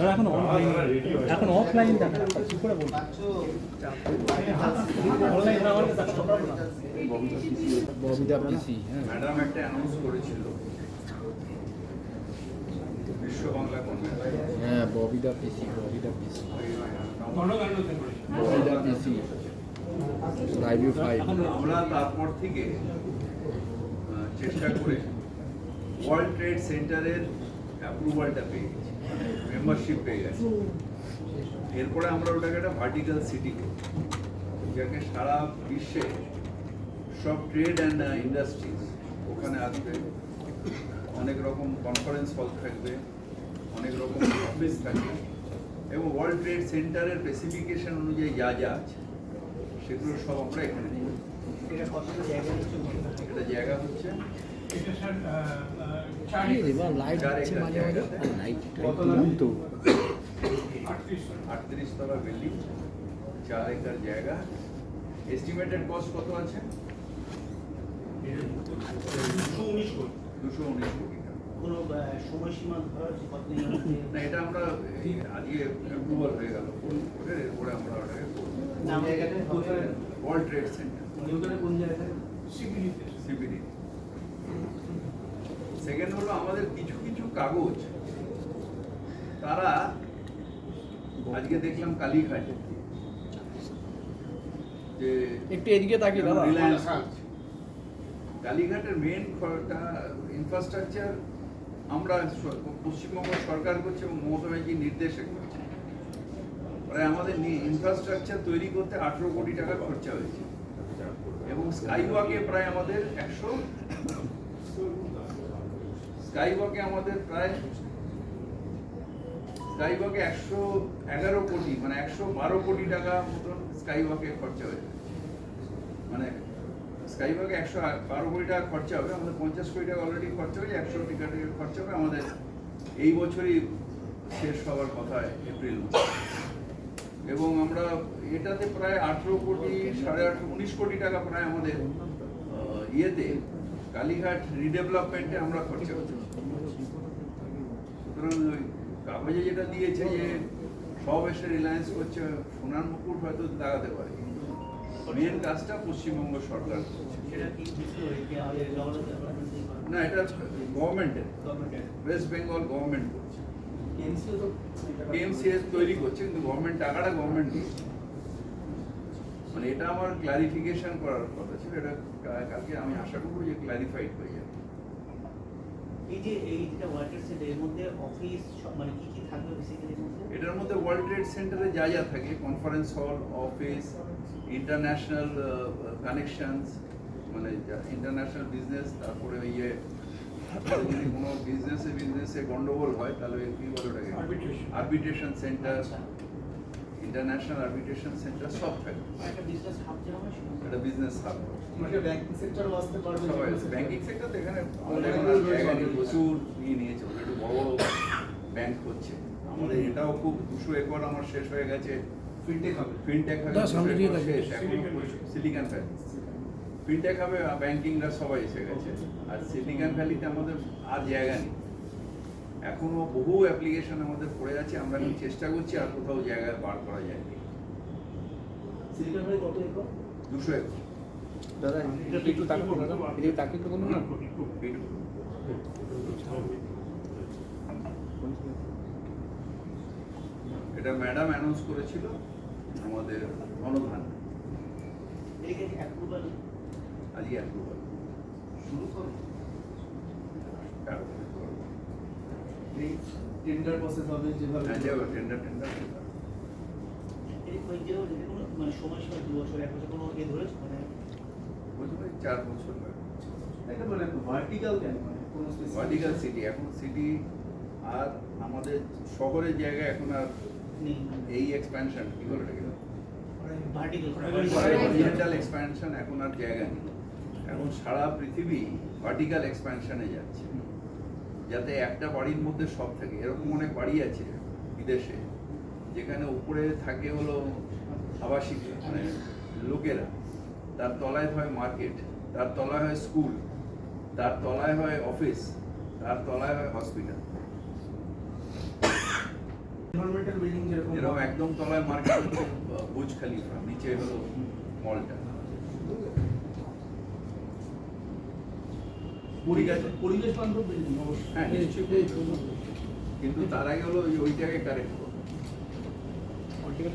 দাদা এখন অনলাইন এখন অফলাইন দেখেন কি করে বলব? অনলাইন না হলে দেখা সম্ভব না। ববিতা পিসি হ্যাঁ ম্যাডাম একটা অ্যানাউন্স করেছিল। বিশ্ব বাংলা হ্যাঁ ববিতা পিসি ববিতা পিসি ববিতা পিসি লাইভ ফাইভ আমরা তারপর থেকে চেষ্টা করে ওয়ার্ল্ড ট্রেড সেন্টারের অ্যাপ্রুভালটা পেয়ে গেছি মেম্বারশিপ পেয়ে গেছি। এরপরে আমরা ওটাকে একটা ভার্টিক্যাল সিটি যাকে সারা বিশ্বে সব ট্রেড অ্যান্ড ইন্ডাস্ট্রিজ ওখানে আসবে। অনেক রকম কনফারেন্স হল থাকবে অনেক রকম অফিস থাকবে এবং ওয়ার্ল্ড ট্রেড সেন্টারের স্পেসিফিকেশন অনুযায়ী যা যা আছে সেগুলো সব আমরা এখানে নিই এটা জায়গা হচ্ছে? এবার লাইট চার আছে একর মাঝে মাঝে। লাইট তো। আটত্রিশ তলা বিল্ডিং চার একর জায়গা। এস্টিমেটেড কস্ট কত আছে? দুশো উনিশ কোটি। টাকা। কোনো সময়সীমা ধরা না এটা আমরা আজকে অ্যাপ্রুভাল হয়ে গেল। করে এরপরে আমরা ওটাকে নাম জায়গাটা ওয়ার্ল্ড ট্রেড সেন্টার কোন জায়গায় সিবিডি সেকেন্ড হলো আমাদের কিছু কিছু কাগজ। তারা আজকে দেখলাম কালীঘাটে। যে একটু এদিকে তাকিয়ে দাদা রিলায়েন্স কালীঘাটের মেন ইনফ্রাস্ট্রাকচার আমরা পশ্চিমবঙ্গ সরকার করছে এবং মমতা ব্যানার্জি নির্দেশে করছে। প্রায় আমাদের ইনফ্রাস্ট্রাকচার তৈরি করতে আঠেরো কোটি টাকা খরচা হয়েছে। এবং স্কাইওয়াকে প্রায় আমাদের একশো স্কাইওয়াকে আমাদের প্রায় স্কাইওয়াকে একশো এগারো কোটি মানে একশো বারো কোটি টাকা মতন স্কাইওয়াকে খরচা হয়েছে। মানে স্কাইওয়াকে একশো বারো কোটি টাকা খরচা হবে, আমাদের পঞ্চাশ কোটি টাকা অলরেডি খরচা হয়েছে, একশো কোটি টাকা খরচা হবে, আমাদের এই বছরই শেষ হওয়ার কথা এপ্রিল এবং আমরা এটাতে প্রায় আঠেরো কোটি, সাড়ে আঠেরো, উনিশ কোটি টাকা প্রায় আমাদের ইয়েতে কালীঘাট রিডেভেলপমেন্টে আমরা খরচা করছি। সুতরাং ওই কাগজে যেটা দিয়েছে যে সব এসে রিলায়েন্স করছে সোনার মুকুট হয়তো লাগাতে পারে। মেন কাজটা পশ্চিমবঙ্গ সরকার না এটা গভর্নমেন্টের গভর্নমেন্টের ওয়েস্ট বেঙ্গল গভর্নমেন্ট করছে। কেএমসিএস তৈরি করছে কিন্তু গভর্নমেন্ট টাকাটা গভর্নমেন্ট দিচ্ছে মানে এটা আমার ক্লারিফিকেশন করার কথা ছিল এটা কালকে আমি আশা করব যে ক্লারিফাইড হয়ে যাবে। এই যে এই যেটা ওয়াটার সেট এর মধ্যে অফিস মানে কি কি থাকবে বেসিক্যালি এটার মধ্যে ওয়ার্ল্ড ট্রেড সেন্টারে যা যা থাকে conference hall office international connections মানে ইন্টারন্যাশনাল বিজনেস তারপরে ইয়ে যদি কোনো বিজনেসে বিজনেসে গন্ডগোল হয় তাহলে কি বলে ওটাকে? Arbitration centre international arbitration centre সব থাকে একটা বিজনেস হাব যেরকম হয় সেরকম। এটা বিজনেস হাব মানে ব্যাংকিং সেক্টরও আসতে পারবে ব্যাংকিং সেক্টর তো এখানে আমাদের প্রচুর নিয়ে নিয়েছে। একটু বড় বড় ব্যাংক হচ্ছে আমাদের এটাও খুব দুশো একর আমার শেষ হয়ে গেছে। ফিনটেক হবে। ফিনটেক হবে। থাকবে। সিলিকন ভ্যালি ফিনটেক হবে ব্যাংকিংরা সবাই এসে গেছে। আর সিলিকন ভ্যালিতে আমাদের আর জায়গা নেই। এখনও বহু অ্যাপ্লিকেশন আমাদের পড়ে আছে আমরা এখন চেষ্টা করছি আর কোথাও জায়গায় বার করা যায়। দুশো একর। দাদা একটু তাকিয়ে দাদা তাকিয়ে একটু বলুন না। এটা ম্যাডাম অ্যানাউন্স করেছিল আমাদের অ্যাপ্রুভাল আজকে অ্যাপ্রুভাল শুরু করবে এই টেন্ডার প্রসেস হবে যেভাবে টেন্ডার টেন্ডার এই ওই যে ওই যে কোনো মানে সময়সীমা দু বছর এক বছর কোনো এ ধরেছে? মানে চার বছর এটা মানে ভার্টিক্যাল কেন মানে? কোনো ভার্টিক্যাল সিটি এখন সিটি আর আমাদের শহরের জায়গায় এখন আর নেই। এই এক্সপ্যানশন কি বলে এটাকে ভার্টিক্যাল এক্সপ্যানশন এখন আর জায়গা নেই। এখন সারা পৃথিবী ভার্টিক্যাল এক্সপ্যানশনে যাচ্ছে। যাতে একটা বাড়ির মধ্যে সব থাকে। এরকম অনেক বাড়ি আছে বিদেশে যেখানে উপরে থাকে হলো আবাসিক মানে লোকেরা। তার তলায় হয় মার্কেট তার তলায় হয় স্কুল তার তলায় হয় অফিস তার তলায় হয় হসপিটাল। এরকম একদম তলায় মার্কেট বুজ খালিফা নিচে হলো মলটা ঠিক আছে পরিবেশ বান্ধব বিল্ডিং অবশ্যই। হ্যাঁ কিন্তু তার আগে হলো ওই- জায়গায় কারেন্ট করো।